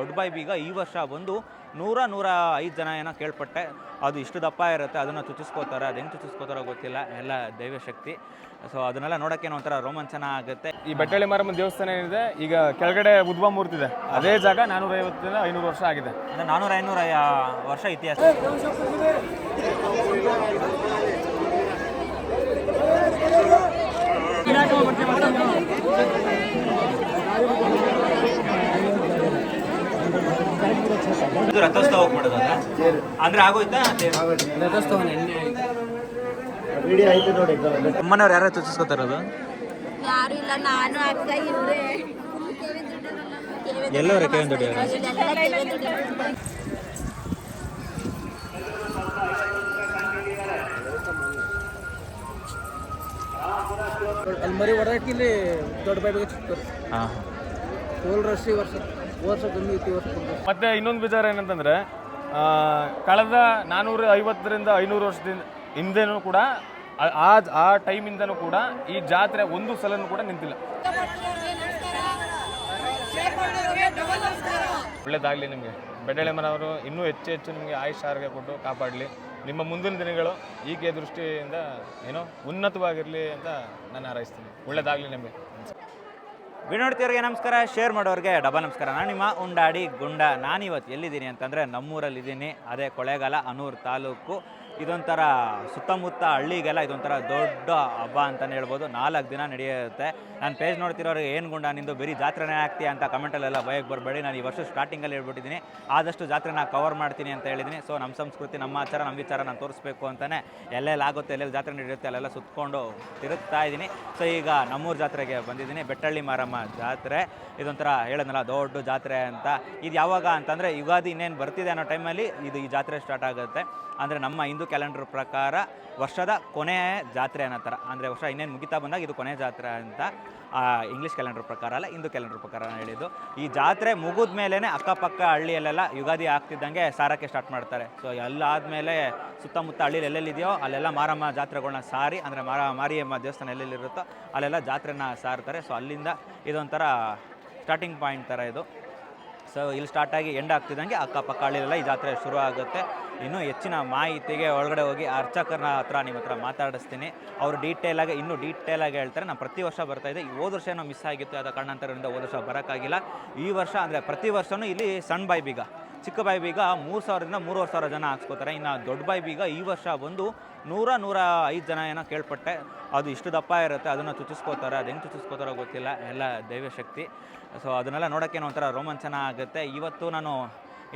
ದೊಡ್ಡ ಬಾಯಿ ಬೀಗ ಈ ವರ್ಷ ಬಂದು ನೂರ ನೂರ ಐದು ಜನ ಏನೋ ಕೇಳ್ಪಟ್ಟೆ. ಅದು ಇಷ್ಟು ದಪ್ಪ ಇರುತ್ತೆ ಅದನ್ನು ಚುಚ್ಚಿಸ್ಕೋತಾರೆ ಅದು ಹೆಂಗೆ ಚುಚ್ಚಿಸ್ಕೋತಾರೋ ಗೊತ್ತಿಲ್ಲ. ಎಲ್ಲ ದೈವಶಕ್ತಿ ಸೊ ಅದನ್ನೆಲ್ಲ ನೋಡೋಕ್ಕೇನೋ ಒಂಥರ ರೋಮಾಂಚನ ಆಗುತ್ತೆ. ಈ ಬೆಟ್ಟಳ್ಳಿ ಮಾರಮ್ಮನ ದೇವಸ್ಥಾನ ಏನಿದೆ ಈಗ ಕೆಳಗಡೆ ಉದ್ಭವ ಮೂರ್ತಿ ಇದೆ. ಅದೇ ಜಾಗ ನಾನೂರ ಐವತ್ತರಿಂದ ಐನೂರು ವರ್ಷ ಆಗಿದೆ. ಅಂದರೆ ನಾನೂರ ಐನೂರ ವರ್ಷ ಇತಿಹಾಸ. ಇದು ರಥೋತ್ಸವ ಹೋಗ್ಬಿಡೋದ ಅಂದ್ರೆ ಆಗೋಯ್ತಾ ಅಮ್ಮನವ್ರು ಯಾರು ತೋರಿಸ್ಕೋತಾರದು ಯಾರು ಇಲ್ಲ ನಾನು ಅಕ್ಕ ಇವ್ರೆ. ಎಲ್ಲವರ ಕೇವನ್ ದೊಡ್ಡ ಅಲ್ಲಿ ಮರಿ ಹೊಡೆದಕ್ಕೆ ಇಲ್ಲಿ ದೊಡ್ಡ ಬಾಯಿಗೆ ಸಿಗ್ತಾರೆ ಹಾಂ ಫುಲ್ ರಶ್ ಈ ವರ್ಷ. ಮತ್ತೆ ಇನ್ನೊಂದು ವಿಚಾರ ಏನಂತಂದ್ರೆ ಕಳೆದ ನಾನೂರ ಐವತ್ತರಿಂದ ಐನೂರು ವರ್ಷದಿಂದ ಹಿಂದೆನೂ ಕೂಡ, ಆ- ಆ ಟೈಮಿಂದನೂ ಕೂಡ ಈ ಜಾತ್ರೆ ಒಂದು ಸಲನೂ ಕೂಡ ನಿಂತಿಲ್ಲ. ಒಳ್ಳೇದಾಗಲಿ ನಿಮಗೆ. ಬೆಡ್ಡಳೆ ಮನವರು ಇನ್ನೂ ಹೆಚ್ಚು ಹೆಚ್ಚು ನಿಮಗೆ ಆಯುಷ್ ಆರೋಗ್ಯ ಕೊಟ್ಟು ಕಾಪಾಡಲಿ. ನಿಮ್ಮ ಮುಂದಿನ ದಿನಗಳು ಈಕೆ ದೃಷ್ಟಿಯಿಂದ ಏನೋ ಉನ್ನತವಾಗಿರಲಿ ಅಂತ ನಾನು ಹಾರೈಸ್ತೀನಿ. ಒಳ್ಳೇದಾಗಲಿ ನಿಮಗೆ. ವಿನೋಡ್ತಿಯವ್ರಿಗೆ ನಮಸ್ಕಾರ ಶೇರ್ ಮಾಡೋರಿಗೆ ಡಬಲ್ ನಮಸ್ಕಾರ. ನಾನು ನಿಮ್ಮ ಉಂಡಾಡಿ ಗುಂಡ. ನಾನಿವತ್ತು ಎಲ್ಲಿದ್ದೀನಿ ಅಂತಂದರೆ ನಮ್ಮೂರಲ್ಲಿದ್ದೀನಿ. ಅದೇ ಕೊಳೆಗಾಲ, ಅನೂರು ತಾಲೂಕು. ಇದೊಂಥರ ಸುತ್ತಮುತ್ತ ಹಳ್ಳಿಗೆಲ್ಲ ಇದೊಂಥರ ದೊಡ್ಡ ಹಬ್ಬ ಅಂತಲೇ ಹೇಳ್ಬೋದು. ನಾಲ್ಕು ದಿನ ನಡೆಯುತ್ತೆ. ನಾನು ಪೇಜ್ ನೋಡ್ತಿರೋರಿಗೆ ಏನು ಗುಂಡ, ನಿಂದು ಬರೀ ಜಾತ್ರೆನೇ ಆಗ್ತೀಯ ಅಂತ ಕಮೆಂಟಲ್ಲೆಲ್ಲ ಭಯಕ್ಕೆ ಬರಬೇಡಿ. ನಾನು ಈ ವರ್ಷ ಸ್ಟಾರ್ಟಿಂಗಲ್ಲಿ ಹೇಳ್ಬಿಟ್ಟಿದ್ದೀನಿ ಆದಷ್ಟು ಜಾತ್ರೆ ನಾನು ಕವರ್ ಮಾಡ್ತೀನಿ ಅಂತ ಹೇಳಿದ್ದೀನಿ ಸೊ ನಮ್ಮ ಸಂಸ್ಕೃತಿ, ನಮ್ಮ ಆಚಾರ ನಮ್ಮ ವಿಚಾರ ನಾನು ತೋರಿಸ್ಬೇಕು ಅಂತಲೇ ಎಲ್ಲೆಲ್ಲಿ ಆಗುತ್ತೆ, ಎಲ್ಲೆಲ್ಲಿ ಜಾತ್ರೆ ನಡೆಯುತ್ತೆ ಅಲ್ಲೆಲ್ಲ ಸುತ್ತಕೊಂಡು ತಿರುಗ್ತಾ ಇದ್ದೀನಿ ಸೊ ಈಗ ನಮ್ಮೂರು ಜಾತ್ರೆಗೆ ಬಂದಿದ್ದೀನಿ ಬೆಟ್ಟಳ್ಳಿ ಮಾರಮ್ಮ ಜಾತ್ರೆ. ಇದೊಂಥರ ಹೇಳೋದಲ್ಲ, ದೊಡ್ಡ ಜಾತ್ರೆ ಅಂತ. ಇದು ಯಾವಾಗ ಅಂತಂದರೆ ಯುಗಾದಿ ಇನ್ನೇನು ಬರ್ತಿದೆ ಅನ್ನೋ ಟೈಮಲ್ಲಿ ಇದು ಈ ಜಾತ್ರೆ ಸ್ಟಾರ್ಟ್ ಆಗುತ್ತೆ. ಅಂದರೆ ನಮ್ಮ ಹಿಂದೂ ಕ್ಯಾಲೆಂಡರ್ ಪ್ರಕಾರ ವರ್ಷದ ಕೊನೆಯ ಜಾತ್ರೆ ಅನ್ನೋ ಥರ. ಅಂದರೆ ವರ್ಷ ಇನ್ನೇನು ಮುಗಿತಾ ಬಂದಾಗ ಇದು ಕೊನೆ ಜಾತ್ರೆ ಅಂತ. ಇಂಗ್ಲೀಷ್ ಕ್ಯಾಲೆಂಡರ್ ಪ್ರಕಾರ ಅಲ್ಲ ಹಿಂದೂ ಕ್ಯಾಲೆಂಡರ್ ಪ್ರಕಾರ ಹೇಳಿದ್ದು. ಈ ಜಾತ್ರೆ ಮುಗಿದ ಮೇಲೇ ಅಕ್ಕಪಕ್ಕ ಹಳ್ಳಿಯಲ್ಲೆಲ್ಲ ಯುಗಾದಿ ಆಗ್ತಿದ್ದಂಗೆ ಸಾರಕ್ಕೆ ಸ್ಟಾರ್ಟ್ ಮಾಡ್ತಾರೆ. ಸೊ ಎಲ್ಲ ಆದಮೇಲೆ ಸುತ್ತಮುತ್ತ ಹಳ್ಳಿಲಿ ಎಲ್ಲೆಲ್ಲಿದೆಯೋ ಅಲ್ಲೆಲ್ಲ ಮಾರಮ್ಮ ಜಾತ್ರೆಗಳನ್ನ ಸಾರಿ, ಅಂದರೆ ಮಾರ, ಮಾರಿಯಮ್ಮ ದೇವಸ್ಥಾನ ಎಲ್ಲೆಲ್ಲಿರುತ್ತೋ ಅಲ್ಲೆಲ್ಲ ಜಾತ್ರೆನ ಸಾರ್ತಾರೆ. ಸೊ ಅಲ್ಲಿಂದ ಇದೊಂಥರ ಸ್ಟಾರ್ಟಿಂಗ್ ಪಾಯಿಂಟ್ ಥರ ಇದು. ಸೊ ಇಲ್ಲಿ ಸ್ಟಾರ್ಟಾಗಿ ಎಂಡ್ ಆಗ್ತಿದ್ದಂಗೆ ಅಕ್ಕಪಕ್ಕ ಹಳ್ಳಿಲೆಲ್ಲ ಈ ಜಾತ್ರೆ ಶುರು ಆಗುತ್ತೆ. ಇನ್ನೂ ಹೆಚ್ಚಿನ ಮಾಹಿತಿಗೆ ಒಳಗಡೆ ಹೋಗಿ ಅರ್ಚಕರ ಹತ್ರ ನಿಮ್ಮ ಹತ್ರ ಮಾತಾಡಿಸ್ತೀನಿ. ಅವರು ಡೀಟೇಲಾಗಿ ಇನ್ನೂ ಡೀಟೇಲಾಗಿ ಹೇಳ್ತಾರೆ. ನಾನು ಪ್ರತಿ ವರ್ಷ ಬರ್ತಾ ಇದ್ದೆ ಈ ಹೋದ ವರ್ಷ ಏನೋ ಮಿಸ್ ಆಗಿತ್ತು ಅದ ಕಾರಣಾಂತರದಿಂದ ಹೋದ ವರ್ಷ ಬರೋಕ್ಕಾಗಿಲ್ಲ. ಈ ವರ್ಷ ಅಂದರೆ ಪ್ರತಿ ವರ್ಷವೂ ಇಲ್ಲಿ ಸಣ್ಣ ಬಾಯಿ ಬೀಗ, ಚಿಕ್ಕ ಬಾಯಿ ಬೀಗ ಮೂರು ಸಾವಿರದಿಂದ ಮೂರುವರೆ ಸಾವಿರ ಜನ ಹಾಕ್ಸ್ಕೋತಾರೆ. ಇನ್ನು ದೊಡ್ಡ ಬಾಯಿ ಬೀಗ ಈ ವರ್ಷ ಬಂದು ನೂರ ನೂರ ಐದು ಜನ ಏನೋ ಕೇಳ್ಪಟ್ಟೆ. ಅದು ಇಷ್ಟು ದಪ್ಪ ಇರುತ್ತೆ, ಅದನ್ನು ಚುಚ್ಚಿಸ್ಕೋತಾರೆ. ಅದು ಹೆಂಗೆ ಚುಚ್ಚಿಸ್ಕೋತಾರೋ ಗೊತ್ತಿಲ್ಲ. ಎಲ್ಲ ದೈವಶಕ್ತಿ. ಸೊ ಅದನ್ನೆಲ್ಲ ನೋಡೋಕ್ಕೇನೋ ಒಂಥರ ರೋಮಾಂಚನ ಆಗುತ್ತೆ. ಇವತ್ತು ನಾನು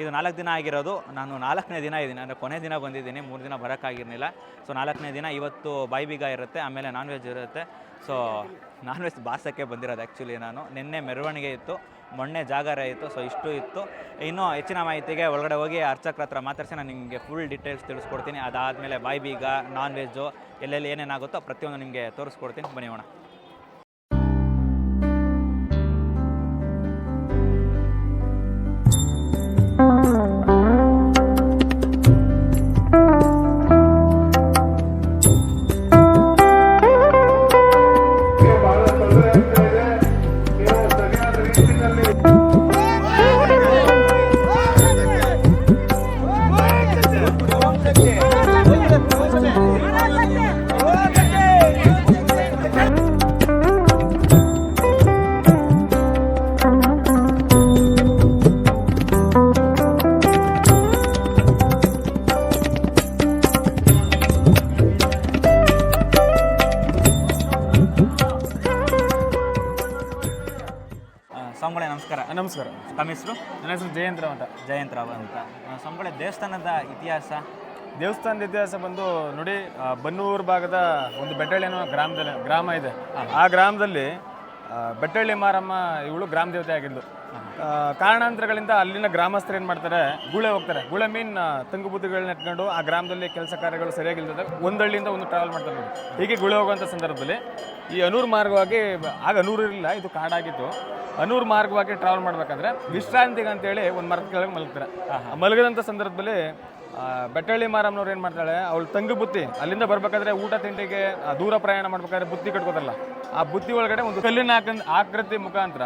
ಇದು ನಾಲ್ಕು ದಿನ ಆಗಿರೋದು. ನಾನು ನಾಲ್ಕನೇ ದಿನ ಇದ್ದೀನಿ. ಅಂದರೆ ಕೊನೆ ದಿನ ಬಂದಿದ್ದೀನಿ. ಮೂರು ದಿನ ಬರೋಕ್ಕಾಗಿರಲಿಲ್ಲ. ಸೊ ನಾಲ್ಕನೇ ದಿನ ಇವತ್ತು ಬಾಯಿ ಬೀಗ ಇರುತ್ತೆ. ಆಮೇಲೆ ನಾನ್ ವೆಜ್ ಇರುತ್ತೆ. ಸೊ ನಾನ್ ವೆಜ್ ಬಾಸಕ್ಕೆ ಬಂದಿರೋದು ಆ್ಯಕ್ಚುಲಿ ನಾನು. ನಿನ್ನೆ ಮೆರವಣಿಗೆ ಇತ್ತು. ಮೊನ್ನೆ ಜಾಗರ ಇತ್ತು. ಸೊ ಇಷ್ಟು ಇತ್ತು. ಇನ್ನೂ ಹೆಚ್ಚಿನ ಮಾಹಿತಿಗೆ ಒಳಗಡೆ ಹೋಗಿ ಅರ್ಚಕ್ರ ಹತ್ರ ಮಾತಾಡಿಸಿ ನಾನು ನಿಮಗೆ ಫುಲ್ ಡೀಟೇಲ್ಸ್ ತಿಳಿಸ್ಕೊಡ್ತೀನಿ. ಅದಾದಮೇಲೆ ಬಾಯಿ ಬೀಗ ನಾನ್ ವೆಜ್ಜು ಎಲ್ಲೆಲ್ಲಿ ಏನೇನಾಗುತ್ತೋ ಪ್ರತಿಯೊಂದು ನಿಮಗೆ ತೋರಿಸ್ಕೊಡ್ತೀನಿ. ಬನ್ನಿ ಹೋಣ ಸ್ವಾಮಿಗಳೇ ನಮಸ್ಕಾರ. ನಮಸ್ಕಾರ. ತಮ್ಮ ಹೆಸರು? ನನ್ನ ಹೆಸರು ಜಯಂತ್ರ ಅಂತ. ಜಯಂತರಾವ್ ಅಂತ. ಸ್ವಾಮಿಗಳೇ ದೇವಸ್ಥಾನದ ಇತಿಹಾಸ? ದೇವಸ್ಥಾನದ ಇತಿಹಾಸ ಬಂದು ನೋಡಿ ಆ, ಬನ್ನೂರು ಭಾಗದ ಒಂದು ಬೆಟ್ಟಳ್ಳಿ ಅನ್ನೋ ಗ್ರಾಮದಲ್ಲಿ ಗ್ರಾಮ ಇದೆ. ಆ ಗ್ರಾಮದಲ್ಲಿ ಆ, ಬೆಟ್ಟಳ್ಳಿ ಮಾರಮ್ಮ ಇವಳು ಗ್ರಾಮ ದೇವತೆ ಆಗಿದ್ದು. ಆ, ಕಾರಣಾಂತರಗಳಿಂದ ಅಲ್ಲಿನ ಗ್ರಾಮಸ್ಥರು ಏನು ಮಾಡ್ತಾರೆ? ಗುಳೆ ಹೋಗ್ತಾರೆ. ಗುಳೆ ಮೀನ್ ತಂಗು ಬುದ್ಧಿಗಳನ್ನ ಇಟ್ಕೊಂಡು ಆ ಗ್ರಾಮದಲ್ಲಿ ಕೆಲಸ ಕಾರ್ಯಗಳು ಸರಿಯಾಗಿಲ್ದಾಗ ಒಂದಳ್ಳಿಯಿಂದ ಒಂದು ಟ್ರಾವೆಲ್ ಮಾಡ್ತಾರೆ ನೋಡಿ. ಹೀಗೆ ಗುಳೆ ಹೋಗುವಂಥ ಸಂದರ್ಭದಲ್ಲಿ ಈ ಅನೂರು ಮಾರ್ಗವಾಗಿ, ಆಗ ಅನೂರು ಇರಲಿಲ್ಲ, ಇದು ಕಾಡಾಗಿತ್ತು. ಅನೂರು ಮಾರ್ಗವಾಗಿ ಟ್ರಾವೆಲ್ ಮಾಡಬೇಕಾದ್ರೆ ವಿಶ್ರಾಂತಿಗೆ ಅಂತೇಳಿ ಒಂದು ಮರದ ಕೆಳಗೆ ಮಲಗ್ತಾರೆ. ಮಲಗದಂಥ ಸಂದರ್ಭದಲ್ಲಿ ಬೆಟ್ಟಳ್ಳಿ ಮಾರಮ್ಮನವ್ರು ಏನು ಮಾಡ್ತಾಳೆ ಅವಳು ತಂಗು ಬುತ್ತಿ ಅಲ್ಲಿಂದ ಬರ್ಬೇಕಾದ್ರೆ ಊಟ ತಿಂಡಿಗೆ ದೂರ ಪ್ರಯಾಣ ಮಾಡ್ಬೇಕಾದ್ರೆ ಬುತ್ತಿ ಕಟ್ಕೋತಾರಲ್ಲ ಆ ಬುತ್ತಿ ಒಳಗಡೆ ಒಂದು ಕಲ್ಲಿನ ಆಕೃತಿ ಮುಖಾಂತರ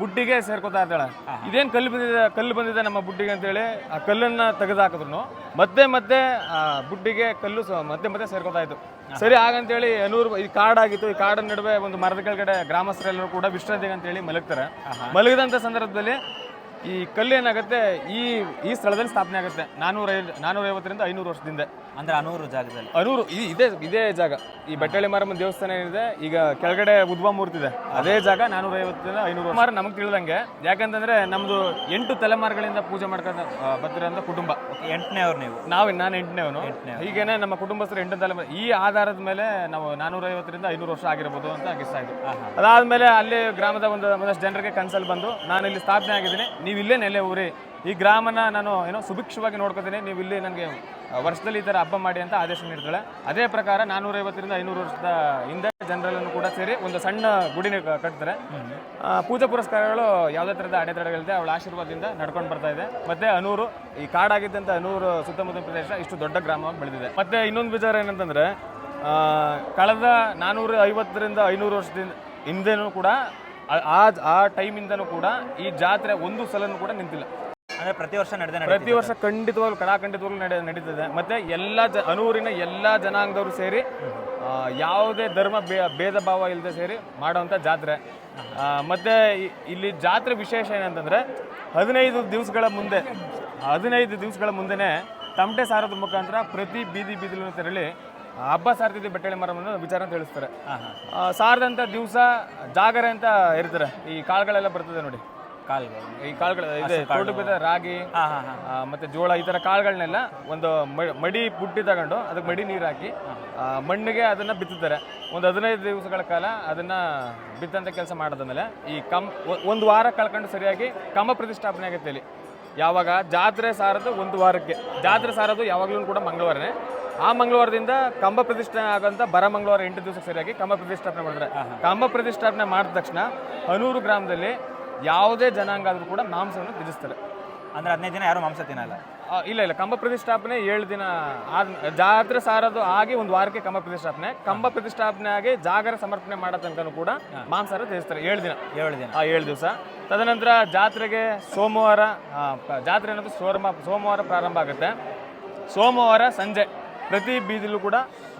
ಬುಡ್ಡಿಗೆ ಸೇರ್ಕೋತಾ ಇರ್ತಾಳೆ. ಇದೇನು ಕಲ್ಲು ಬಂದಿದೆ ಕಲ್ಲು ಬಂದಿದೆ ನಮ್ಮ ಬುಡ್ಡಿಗೆ ಅಂತೇಳಿ ಆ ಕಲ್ಲನ್ನ ತೆಗೆದು ಹಾಕಿದ್ರು ಮತ್ತೆ ಮತ್ತೆ ಆ ಬುಡ್ಡಿಗೆ ಕಲ್ಲು ಮತ್ತೆ ಮತ್ತೆ ಸೇರ್ಕೋತಾ ಇತ್ತು ಸರಿ ಹಾಗಂತೇಳಿ ಅನೂರು ಈ ಕಾಡಾಗಿತ್ತು ಈ ಕಾಡಿನ ನಡುವೆ ಒಂದು ಮರದ ಕೆಳಗಡೆ ಗ್ರಾಮಸ್ಥರೆಲ್ಲರೂ ಕೂಡ ವಿಶ್ರಾಂತಿಗೆ ಅಂತೇಳಿ ಮಲಗ್ತಾರೆ. ಮಲಗಿದಂಥ ಸಂದರ್ಭದಲ್ಲಿ ಈ ಕಲ್ಲು ಏನಾಗುತ್ತೆ ಈ ಈ ಸ್ಥಳದಲ್ಲಿ ಸ್ಥಾಪನೆ ಆಗುತ್ತೆ. ನಾನೂರ ನಾನೂರ ಐವತ್ತರಿಂದ ಐನೂರು ವರ್ಷದಿಂದ. ಅಂದ್ರೆ ಅನೂರು ಜಾಗದಲ್ಲಿ. ಅನೂರು ಈ- ಇದೇ ಇದೇ ಜಾಗ. ಈ ಬೆಟ್ಟಳ್ಳಿ ಮಾರಮ್ಮನ ದೇವಸ್ಥಾನ ಏನಿದೆ ಈಗ ಕೆಳಗಡೆ ಉದ್ಭವ ಮೂರ್ತಿ ಇದೆ. ಅದೇ ಜಾಗ ನಾನೂರ ಐವತ್ತರಿಂದ ಐನೂರು ಸುಮಾರು ನಮಗೆ ತಿಳಿದಂಗೆ. ಯಾಕಂತಂದ್ರೆ ನಮ್ದು ಎಂಟು ತಲೆಮಾರುಗಳಿಂದ ಪೂಜೆ ಮಾಡ್ಕೊಂಡ ಆ, ಬರ್ತಿರೋಂಥ ಕುಟುಂಬ. ಎಂಟನೇ ಅವ್ರು ನೀವು? ನಾವು ನಾನು ಎಂಟನೇವನು. ಹೀಗೇನೆ ನಮ್ಮ ಕುಟುಂಬಸ್ಥರು ಎಂಟು ತಲೆಮಾರು ಈ ಆಧಾರದ ಮೇಲೆ ನಾವು ನಾನೂರ ಐವತ್ತರಿಂದ ಐನೂರು ವರ್ಷ ಆಗಿರ್ಬೋದು ಅಂತ ಅನಿಸ್ತಾ ಇದ್ದೀವಿ ಅದಾದ್ಮೇಲೆ ಅಲ್ಲಿ ಗ್ರಾಮದ ಒಂದು ಒಂದಷ್ಟು ಜನರಿಗೆ ಕನ್ಸಲ್ಲಿ ಬಂದು ನಾನು ಇಲ್ಲಿ ಸ್ಥಾಪನೆ ಆಗಿದ್ದೀನಿ ನೀವು ಇಲ್ಲೇ ನೆಲೆ ಊರಿ. ಈ ಗ್ರಾಮನ ನಾನು ಏನೋ ಸುಭಿಕ್ಷವಾಗಿ ನೋಡ್ಕೋತೀನಿ. ನೀವು ಇಲ್ಲಿ ನನಗೆ ವರ್ಷದಲ್ಲಿ ಈ ಥರ ಹಬ್ಬ ಮಾಡಿ ಅಂತ ಆದೇಶ ನೀಡ್ತಾಳೆ. ಅದೇ ಪ್ರಕಾರ ನಾನ್ನೂರೈವತ್ತರಿಂದ ಐನೂರು ವರ್ಷದ ಹಿಂದೆ ಜನರಲ್ಲೂ ಕೂಡ ಸೇರಿ ಒಂದು ಸಣ್ಣ ಗುಡಿನ ಕಟ್ತಾರೆ. ಪೂಜಾ ಪುರಸ್ಕಾರಗಳು ಯಾವುದೇ ಥರದ ಅಡೆತಡೆಗಳಿದೆ ಅವಳ ಆಶೀರ್ವಾದದಿಂದ ನಡ್ಕೊಂಡು ಬರ್ತಾ ಇದೆ. ಮತ್ತೆ ಅನೂರು, ಈ ಕಾಡಾಗಿದ್ದಂಥ ಅನೂರು ಸುತ್ತಮುತ್ತ ಪ್ರದೇಶ ಇಷ್ಟು ದೊಡ್ಡ ಗ್ರಾಮವಾಗಿ ಬೆಳೆದಿದೆ. ಮತ್ತೆ ಇನ್ನೊಂದು ವಿಚಾರ ಏನಂತಂದ್ರೆ ಕಳೆದ ನಾನ್ನೂರ ಐವತ್ತರಿಂದ ಐನೂರು ವರ್ಷದಿಂದ ಹಿಂದೆನೂ ಕೂಡ ಆ- ಆ ಟೈಮಿಂದನೂ ಕೂಡ ಈ ಜಾತ್ರೆ ಒಂದು ಸಲನೂ ಕೂಡ ನಿಂತಿಲ್ಲ. ಅಂದ್ರೆ ಪ್ರತಿ ವರ್ಷ ನಡೆದ ಪ್ರತಿ ವರ್ಷ ಖಂಡಿತವಾಗ್ಲೂ ಕಡಾಖಂಡಿತವಾಗ್ಲೂ ನಡೆ ನಡೀತದೆ. ಮತ್ತೆ ಎಲ್ಲ ಜ ಅನೂರಿನ ಎಲ್ಲ ಜನಾಂಗದವರು ಸೇರಿ ಆ, ಯಾವುದೇ ಧರ್ಮ ಭೇ- ಭೇದ ಭಾವ ಇಲ್ಲದೆ ಸೇರಿ ಮಾಡುವಂಥ ಜಾತ್ರೆ. ಆ, ಮತ್ತೆ ಇ- ಇಲ್ಲಿ ಜಾತ್ರೆ ವಿಶೇಷ ಏನಂತಂದ್ರೆ ಹದಿನೈದು ದಿವಸಗಳ ಮುಂದೆ ಹದಿನೈದು ದಿವಸಗಳ ಮುಂದೆನೆ ತಮಟೆ ಸಾರದ ಮುಖಾಂತರ ಪ್ರತಿ ಬೀದಿ ಬೀದಿಲೂ ತೆರಳಿ ಹಬ್ಬ ಸಾರ್ತಿದ್ವಿ ಬೆಟ್ಟಳಿ ಮರವನ್ನು ವಿಚಾರ ತಿಳಿಸ್ತಾರೆ ಸಾರದಂಥ ದಿವಸ ಜಾಗರ ಅಂತ ಇರ್ತಾರೆ. ಈ ಕಾಳುಗಳೆಲ್ಲ ಬರ್ತದೆ ನೋಡಿ. ಕಾಳುಗಳು. ಈ ಕಾಳುಗಳು ಇದೆ ರಾಗಿ ಮತ್ತೆ ಜೋಳ ಈ ತರ ಕಾಳುಗಳನ್ನೆಲ್ಲ ಒಂದು ಮಡಿ ಬುಟ್ಟಿ ತಗೊಂಡು ಅದಕ್ಕೆ ಮಡಿ ನೀರು ಹಾಕಿ ಮಣ್ಣಿಗೆ ಅದನ್ನ ಬಿತ್ತುತ್ತಾರೆ ಒಂದು ಹದಿನೈದು ದಿವಸಗಳ ಕಾಲ ಅದನ್ನ ಬಿತ್ತಂತ ಕೆಲಸ ಮಾಡಿದ್ಮೇಲೆ ಈ ಕಮ್ ಒಂದು ವಾರ ಕಳ್ಕೊಂಡು ಸರಿಯಾಗಿ ಕಮ ಪ್ರತಿಷ್ಠಾಪನೆ ಆಗುತ್ತೆ ಇಲ್ಲಿ ಯಾವಾಗ ಜಾತ್ರೆ ಸಾರದು ಒಂದು ವಾರಕ್ಕೆ. ಜಾತ್ರೆ ಸಾರದು ಯಾವಾಗಲೂ ಕೂಡ ಮಂಗಳವಾರನೇ. ಆ ಮಂಗಳವಾರದಿಂದ ಕಂಬ ಪ್ರತಿಷ್ಠಾಪನೆ ಆಗಂತ ಬರ ಮಂಗಳವಾರ ಎಂಟು ದಿವಸಕ್ಕೆ ಸರಿಯಾಗಿ ಕಂಬ ಪ್ರತಿಷ್ಠಾಪನೆ ಮಾಡಿದ್ರೆ. ಕಂಬ ಪ್ರತಿಷ್ಠಾಪನೆ ಮಾಡಿದ ತಕ್ಷಣ ಹನೂರು ಗ್ರಾಮದಲ್ಲಿ ಯಾವುದೇ ಜನಾಂಗ ಆದರೂ ಕೂಡ ಮಾಂಸವನ್ನು ತ್ಯಜಿಸ್ತಾರೆ. ಅಂದ್ರೆ ಹದಿನೈದು ದಿನ ಯಾರು ಮಾಂಸ ತಿನ್ನಲ್ಲ? ಆ, ಇಲ್ಲ ಇಲ್ಲ. ಕಂಬ ಪ್ರತಿಷ್ಠಾಪನೆ ಏಳು ದಿನ ಆದ ಜಾತ್ರೆ ಸಾರದು ಆಗಿ ಒಂದು ವಾರಕ್ಕೆ ಕಂಬ ಪ್ರತಿಷ್ಠಾಪನೆ. ಕಂಬ ಪ್ರತಿಷ್ಠಾಪನೆ ಆಗಿ ಜಾಗರ ಸಮರ್ಪಣೆ ಮಾಡೋ ತನಕನೂ ಕೂಡ ಮಾಂಸಾರ ತ್ಯಜಿಸ್ತಾರೆ. ಏಳು ದಿನ. ಏಳು ದಿನ. ಆ ಏಳು ದಿವಸ. ತದನಂತರ ಜಾತ್ರೆಗೆ ಸೋಮವಾರ ಆ, ಪ- ಜಾತ್ರೆ ಅನ್ನೋದು ಸೋಮ ಸೋಮವಾರ ಪ್ರಾರಂಭ ಆಗುತ್ತೆ. ಸೋಮವಾರ ಸಂಜೆ. ಪ್ರತಿ ಬೀದಿಲೂ ಕೂಡ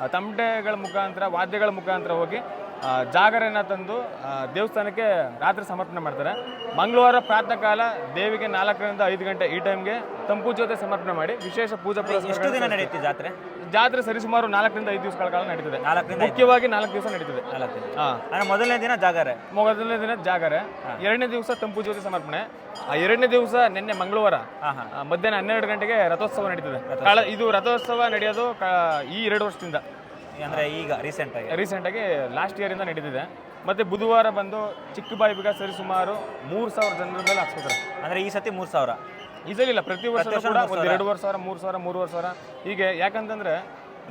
ತಮಟೆಗಳ ಮುಖಾಂತರ ವಾದ್ಯಗಳ ಮುಖಾಂತರ ಹೋಗಿ ಆ, ಜಾಗರಣೆನ ತಂದು ದೇವಸ್ಥಾನಕ್ಕೆ ರಾತ್ರಿ ಸಮರ್ಪಣೆ ಮಾಡ್ತಾರೆ. ಮಂಗಳವಾರ ಪ್ರಾತಃ ಕಾಲ ದೇವಿಗೆ ನಾಲ್ಕರಿಂದ ಐದು ಗಂಟೆ ಈ ಟೈಮ್ಗೆ ತಂಪು ಜೊತೆ ಸಮರ್ಪಣೆ ಮಾಡಿ ವಿಶೇಷ ಪೂಜಾ ಎಷ್ಟು ದಿನ ನಡೆಯುತ್ತೆ ಜಾತ್ರೆ? ಜಾತ್ರೆ ಸರಿಸುಮಾರು ನಾಲ್ಕರಿಂದ ಐದು ದಿವಸಗಳ ಕಾಲ ನಡೀತದೆ. ಮುಖ್ಯವಾಗಿ ನಾಲ್ಕು ದಿವಸ ನಡೀತದೆ. ಮೊದಲನೇ ದಿನ ಜಾಗರ? ಮೊದಲನೇ ದಿನ ಜಾಗರ. ಎರಡನೇ ದಿವಸ ತಂಪು ಜ್ಯೋತಿ ಸಮರ್ಪಣೆ. ಆ ಎರಡನೇ ದಿವಸ ನಿನ್ನೆ ಮಂಗಳವಾರ. ಮಧ್ಯಾಹ್ನ ಹನ್ನೆರಡು ಗಂಟೆಗೆ ರಥೋತ್ಸವ ನಡೀತದೆ. ಇದು ರಥೋತ್ಸವ ನಡೆಯೋದು ಈ ಎರಡು ವರ್ಷದಿಂದ. ಅಂದ್ರೆ ಈಗ ರೀಸೆಂಟ್ ಆಗಿ. ರೀಸೆಂಟ್ ಆಗಿ ಲಾಸ್ಟ್ ಇಯರಿಂದ ನಡೆದಿದೆ ನಡೀತಿದೆ. ಮತ್ತೆ ಬುಧವಾರ ಬಂದು ಚಿಕ್ಕಬಾಯಿ ಬಿಗ ಸರಿ ಸುಮಾರು ಮೂರು ಸಾವಿರ ಜನರ ಮೇಲೆ ಹಾಕ್ಸ್ಕೊತಾರೆ. ಅಂದ್ರೆ ಈ ಸತಿ ಮೂರು ಸಾವಿರ. ಇಲ್ಲ ಪ್ರತಿ ವರ್ಷ ಕೂಡ ಒಂದು ಎರಡೂವರೆ ಸಾವಿರ ಮೂರು ಸಾವಿರ ಮೂರುವರೆ ಸಾವಿರ. ಹೀಗೆ ಯಾಕಂತಂದ್ರೆ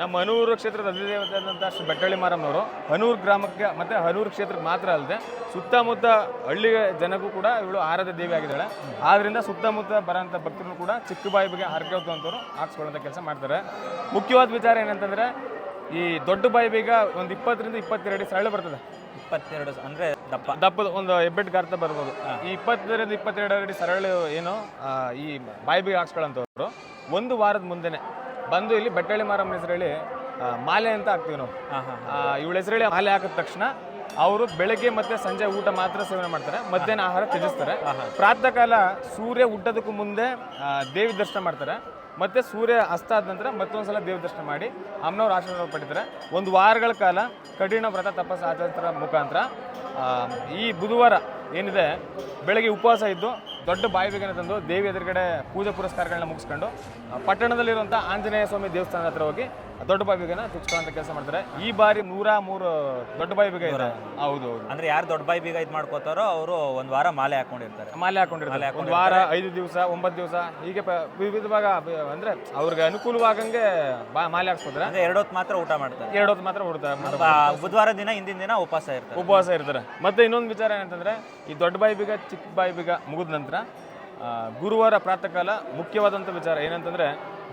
ನಮ್ಮ ಹನೂರು ಕ್ಷೇತ್ರದ ಅಧಿದೇವತೆ ಶ್ರೀ ಬೆಟ್ಟಳ್ಳಿ ಮಾರಮ್ಮನವರು ಹನೂರು ಗ್ರಾಮಕ್ಕೆ ಮತ್ತೆ ಹನೂರು ಕ್ಷೇತ್ರಕ್ಕೆ ಮಾತ್ರ ಅಲ್ಲದೆ ಸುತ್ತಮುತ್ತ ಹಳ್ಳಿ ಜನಕ್ಕೂ ಕೂಡ ಇವಳು ಆರಾಧ್ಯ ದೇವಿ ಆಗಿದ್ದಾಳೆ. ಆದ್ರಿಂದ ಸುತ್ತಮುತ್ತ ಬರೋಂಥ ಭಕ್ತರು ಕೂಡ ಚಿಕ್ಕಬಾಯಿ ಬಗ್ಗೆ ಹರಕೆ ಹೋದಂಥವ್ರು ಹಾಕ್ಸ್ಕೊಳ್ಳೋಂಥ ಕೆಲಸ ಮಾಡ್ತಾರೆ. ಮುಖ್ಯವಾದ ವಿಚಾರ ಏನಂತಂದ್ರೆ ಈ ದೊಡ್ಡ ಬಾಯಿ ಬೀಗ ಒಂದು ಇಪ್ಪತ್ತರಿಂದ ಇಪ್ಪತ್ತೆರಡು ಅಡಿ ಸರಳ ಬರ್ತದೆ. ಇಪ್ಪತ್ತೆರಡು ಅಂದ್ರೆ ದಪ್ಪ. ದಪ್ಪದ ಒಂದು ಹೆಬ್ಬೆಟ್ ಗಾರ್ತ ಬರ್ಬೋದು. ಈ ಇಪ್ಪತ್ತರಿಂದ ಇಪ್ಪತ್ತೆರಡು ಅಡಿ ಸರಳ ಏನು ಆ, ಈ ಬಾಯಿ ಬೀಗ ಹಾಕ್ಸ್ಕೊಳ್ಳೋಂಥವ್ರು ಒಂದು ವಾರದ ಮುಂದೆನೆ ಬಂದು ಇಲ್ಲಿ ಬೆಟ್ಟಳ್ಳಿ ಮಾರಮ್ಮ ಹೆಸರೇಳಿ ಆ, ಮಾಲೆ ಅಂತ ಹಾಕ್ತೀವಿ ನಾವು. ಹಾಂ ಹಾಂ ಆ, ಇವಳ ಹೆಸರೇಳಿ ಮಾಲೆ ಹಾಕಿದ ತಕ್ಷಣ ಅವರು ಬೆಳಗ್ಗೆ ಮತ್ತೆ ಸಂಜೆ ಊಟ ಮಾತ್ರ ಸೇವನೆ ಮಾಡ್ತಾರೆ. ಮಧ್ಯಾಹ್ನ ಆಹಾರ ತ್ಯಜಿಸ್ತಾರೆ. ಪ್ರಾತಃ ಕಾಲ ಸೂರ್ಯ ಹುಟ್ಟೋದಕ್ಕೂ ಮುಂದೆ ಆ, ದೇವಿ ದರ್ಶನ ಮಾಡ್ತಾರೆ. ಮತ್ತೆ ಸೂರ್ಯ ಅಸ್ತ ಆದ ನಂತರ ಮತ್ತೊಂದ್ಸಲ ದೇವ ದರ್ಶನ ಮಾಡಿ ಅಮ್ಮನವ್ರ ಆಶೀರ್ವಾದ ಪಡಿತಾರೆ ಒಂದು ವಾರಗಳ ಕಾಲ ಕಠಿಣ ವ್ರತ ತಪಸ್ಸು ಆಚರಿಸರ ಮುಖಾಂತರ ಈ ಬುಧವಾರ ಏನಿದೆ, ಬೆಳಗ್ಗೆ ಉಪವಾಸ ಇದ್ದು ದೊಡ್ಡ ಬಾಯಿ ಬೇಗನೆ ತಂದು ದೇವಿ ಎದುರುಗಡೆ ಪೂಜೆ ಪುರಸ್ಕಾರಗಳನ್ನ ಮುಗಿಸ್ಕೊಂಡು ಪಟ್ಟಣದಲ್ಲಿರುವಂಥ ಆಂಜನೇಯ ಸ್ವಾಮಿ ದೇವಸ್ಥಾನದ ಹತ್ರ ಹೋಗಿ ದೊಡ್ಡ ಬಾಯಿ ಬೇಗನ ಅಂತ ಕೆಲಸ ಮಾಡ್ತಾರೆ. ಈ ಬಾರಿ ನೂರ ಮೂರು ದೊಡ್ಡ ಬಾಯಿ ಬೀಗ ಇದೆ. ಹೌದು ಹೌದು. ಅಂದ್ರೆ ಯಾರು ದೊಡ್ಡ ಬಾಯಿ ಬೀಗ ಇದು ಮಾಡ್ಕೋತಾರೋ ಅವರು ಒಂದು ವಾರ ಮಾಲೆ ಹಾಕೊಂಡಿರ್ತಾರೆ. ಮಾಲೆ ಹಾಕೊಂಡಿರ್ತಾರೆ. ಒಂದು ವಾರ ಐದು ದಿವಸ ಒಂಬತ್ತು ದಿವಸ ಹೀಗೆ ಪ- ವಿವಿಧ ಭಾಗ ಬ- ಅಂದ್ರೆ ಅವ್ರಿಗೆ ಅನುಕೂಲವಾಗಂಗೆ ಬಾ ಮಾಲೆ ಹಾಕ್ಸ್ಕೊತಾರೆ. ಅಂದ್ರೆ ಎರಡು ಹೊತ್ತು ಮಾತ್ರ ಊಟ ಮಾಡ್ತಾರೆ. ಎರಡು ಹೊತ್ತು ಮಾತ್ರ ಊಟ ಮಾಡ್ತಾರೆ. ಬುಧವಾರ ದಿನ ಹಿಂದಿನ ದಿನ ಉಪವಾಸ ಇರ್ತಾರೆ ಉಪವಾಸ ಇರ್ತಾರೆ. ಮತ್ತೆ ಇನ್ನೊಂದು ವಿಚಾರ ಏನಂತಂದ್ರೆ ಈ ದೊಡ್ಡ ಬಾಯಿ ಬೀಗ ಚಿಕ್ಕ ಬಾಯಿ ಬೀಗ ಮುಗಿದ ನಂತರ ಆ, ಗುರುವಾರ ಪ್ರಾತಃ ಕಾಲ ಮುಖ್ಯವಾದಂಥ ವಿಚಾರ ಏನಂತಂದ್ರೆ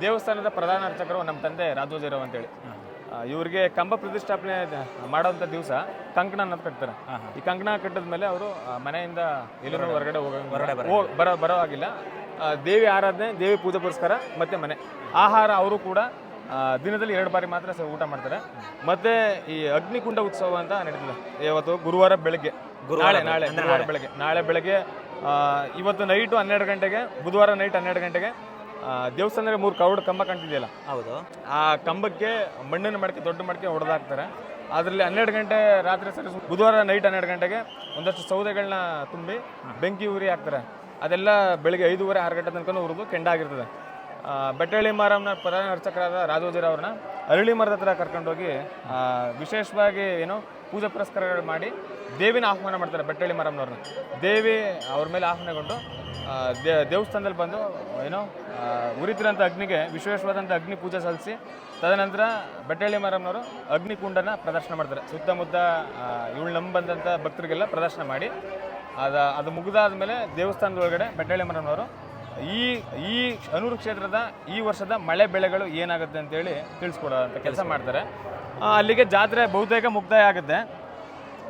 ದೇವಸ್ಥಾನದ ಪ್ರಧಾನ ಅರ್ಚಕರು ನಮ್ಮ ತಂದೆ ರಾಜೋಜಿರಾವ್ ಅಂತೇಳಿ. ಇವರಿಗೆ ಕಂಬ ಪ್ರತಿಷ್ಠಾಪನೆ ಮಾಡೋಂಥ ದಿವಸ ಕಂಕಣ ಅನ್ನೋದು ಕಟ್ತಾರೆ. ಈ ಕಂಕಣ ಕಟ್ಟಿದ ಮೇಲೆ ಅವರು ಮನೆಯಿಂದ ಎಲ್ಲರೂ ಹೊರಗಡೆ. ಹೋಗ ಬರೋ ಬರೋ ಆಗಿಲ್ಲ ದೇವಿ ಆರಾಧನೆ ದೇವಿ ಪೂಜೆ ಪುರಸ್ಕಾರ ಮತ್ತೆ ಮನೆ. ಆಹಾರ ಅವರು ಕೂಡ ದಿನದಲ್ಲಿ ಎರಡು ಬಾರಿ ಮಾತ್ರ ಊಟ ಮಾಡ್ತಾರೆ. ಮತ್ತೆ ಈ ಅಗ್ನಿಕುಂಡ ಉತ್ಸವ ಅಂತ ನಡೀತದೆ. ಇವತ್ತು ಗುರುವಾರ ಬೆಳಗ್ಗೆ. ನಾಳೆ ನಾಳೆ ಬೆಳಗ್ಗೆ. ನಾಳೆ ಬೆಳಗ್ಗೆ ಇವತ್ತು ನೈಟು ಹನ್ನೆರಡು ಗಂಟೆಗೆ ಬುಧವಾರ ನೈಟ್ ಹನ್ನೆರಡು ಗಂಟೆಗೆ ಆ, ದೇವಸ್ಥಾನದಲ್ಲಿ ಮೂರು ಕರೋಡ್ ಕಂಬ ಕಾಣ್ತಿದೆಯಲ್ಲ? ಹೌದು. ಆ ಕಂಬಕ್ಕೆ ಮಣ್ಣಿನ ಮಡಕೆ ದೊಡ್ಡ ಮಡಕೆ ಹೊಡೆದಾಕ್ತಾರೆ. ಅದರಲ್ಲಿ ಹನ್ನೆರಡು ಗಂಟೆ ರಾತ್ರಿ ಸರಿ ಬುಧವಾರ ನೈಟ್ ಹನ್ನೆರಡು ಗಂಟೆಗೆ ಒಂದಷ್ಟು ಸೌದೆಗಳನ್ನ ತುಂಬಿ ಬೆಂಕಿ ಉರಿ ಹಾಕ್ತಾರೆ. ಅದೆಲ್ಲ ಬೆಳಿಗ್ಗೆ ಐದೂವರೆ ಆರು ಗಂಟೆ ತನಕ ಉರಿದು ಕೆಂಡಾಗಿರ್ತದೆ. ಆ, ಬೆಟ್ಟಳ್ಳಿ ಮಾರಮ್ಮನ ಪ್ರಧಾನ ಅರ್ಚಕರಾದ ರಾಜೋಜಿರವ್ರನ್ನ ಅರಳಿ ಮರದ ಹತ್ರ ಕರ್ಕೊಂಡೋಗಿ ವಿಶೇಷವಾಗಿ ಏನು ಪೂಜೆ ಪುರಸ್ಕಾರಗಳು ಮಾಡಿ ದೇವಿನ ಆಹ್ವಾನ ಮಾಡ್ತಾರೆ ಬೆಟ್ಟಳ್ಳಿ ಮಾರಮ್ಮನವ್ರನ್ನ. ದೇವಿ ಅವ್ರ ಮೇಲೆ ಆಹ್ವಾನಗೊಂಡು ದೇವಸ್ಥಾನದಲ್ಲಿ ಬಂದು ಏನು ಉರಿತಿರೋಂಥ ಅಗ್ನಿಗೆ ವಿಶೇಷವಾದಂಥ ಅಗ್ನಿ ಪೂಜೆ ಸಲ್ಲಿಸಿ, ತದನಂತರ ಬೆಟ್ಟಳ್ಳಿ ಮಾರಮ್ಮನವರು ಅಗ್ನಿಕುಂಡನ ಪ್ರದರ್ಶನ ಮಾಡ್ತಾರೆ. ಸುತ್ತಮುತ್ತ ಇವಳು ನಂಬಂದಂಥ ಬಂದಂಥ ಭಕ್ತರಿಗೆಲ್ಲ ಪ್ರದರ್ಶನ ಮಾಡಿ, ಅದು ಅದು ಮುಗಿದಾದ ಮೇಲೆ ದೇವಸ್ಥಾನದ ಒಳಗಡೆ ಬೆಟ್ಟಳ್ಳಿ ಮಾರಮ್ಮನವರು ಈ ಈ ಅನೂರು ಕ್ಷೇತ್ರದ ಈ ವರ್ಷದ ಮಳೆ ಬೆಳೆಗಳು ಏನಾಗುತ್ತೆ ಅಂತೇಳಿ ತಿಳಿಸ್ಕೊಡೋದಂತ ಕೆಲಸ ಮಾಡ್ತಾರೆ. ಅಲ್ಲಿಗೆ ಜಾತ್ರೆ ಬಹುತೇಕ ಮುಕ್ತಾಯ ಆಗುತ್ತೆ.